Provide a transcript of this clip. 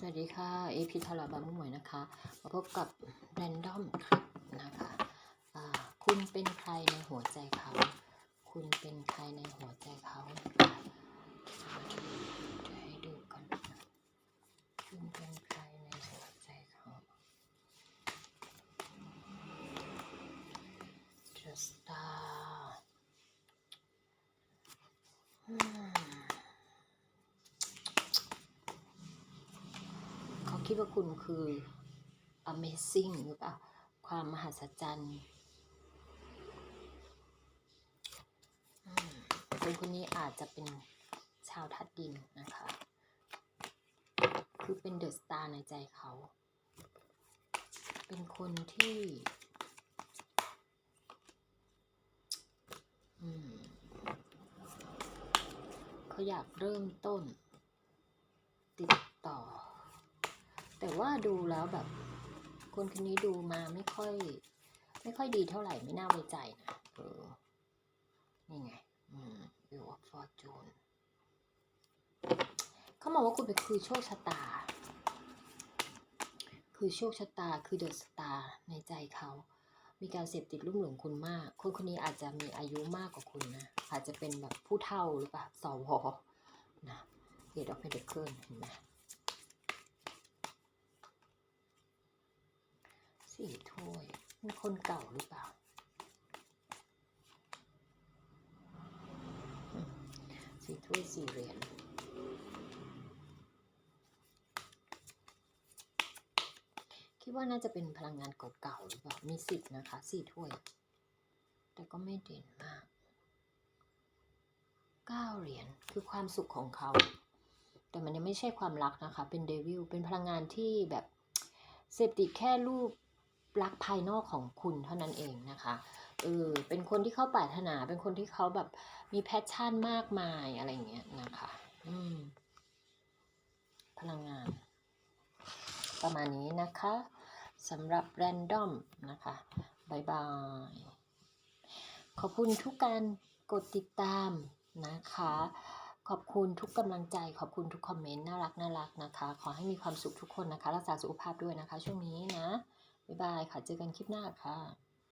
สวัสดีค่ะเอพีทาราบามุหมวยนะคะ มาพบกับแรนดอมครับนะคะคุณเป็นใครในหัวใจเขา คุณเป็นใครในหัวใจเขาจะให้ดูกันคุณเป็นใครในหัวใจเขา Just star อืม เขา คิดว่าคุณคือ amazing หรือเปล่า ความมหัศจรรย์คนคนนี้อาจจะเป็นชาวทัดดินนะคะ คือเป็นเดอะสตาร์ในใจเขา เป็นคนที่เขาอยากเริ่มต้น ติดต่อ แต่ว่าดูแล้วแบบ คนคนนี้ดูมาไม่ค่อย ไม่ค่อยดีเท่าไหร่ไม่น่าไว้ใจนะเออนี่ไง อืมวิวอฟอร์จูนเขาบอกว่าคุณเป็นคือโชคชะตา คือโชคชะตาคือเดอะสตาร์ในใจเขามีการเสพติดลุ่มหลงคุณมาก คนคนนี้อาจจะมีอายุมากกว่าคุณนะ อาจจะเป็นแบบผู้เฒ่าหรือเปล่าสวนะเกตออฟเพดเคิลเห็นไหม สี่ถ้วยเป็นคนเก่าหรือเปล่า สี่ถ้วยสี่เหรียญคิดว่าน่าจะเป็นพลังงานเก่าๆหรือเปล่า มีสิทธ์นะคะสี่ถ้วย แต่ก็ไม่เด่นมากเก้าเหรียญคือความสุขของเขา แต่มันยังไม่ใช่ความรักนะคะ เป็นเดวิลเป็นพลังงานที่แบบเสพติดแค่รูป รักภายนอกของคุณเท่านั้นเองนะคะเออเป็นคนที่เขาปรารถนา เป็นคนที่เขาแบบมีแพชชั่นมากมายอะไรอย่างเงี้ยนะคะ อืม พลังงาน ประมาณนี้นะคะสำหรับแรนดอมนะคะบายบาย ขอบคุณทุกการกดติดตามนะคะ ขอบคุณทุกกำลังใจ ขอบคุณทุกคอมเมนต์น่ารักน่ารักนะคะ ขอให้มีความสุขทุกคนนะคะ รักษาสุขภาพด้วยนะคะ ช่วงนี้นะ บ๊ายบายค่ะ เจอกันคลิปหน้าค่ะ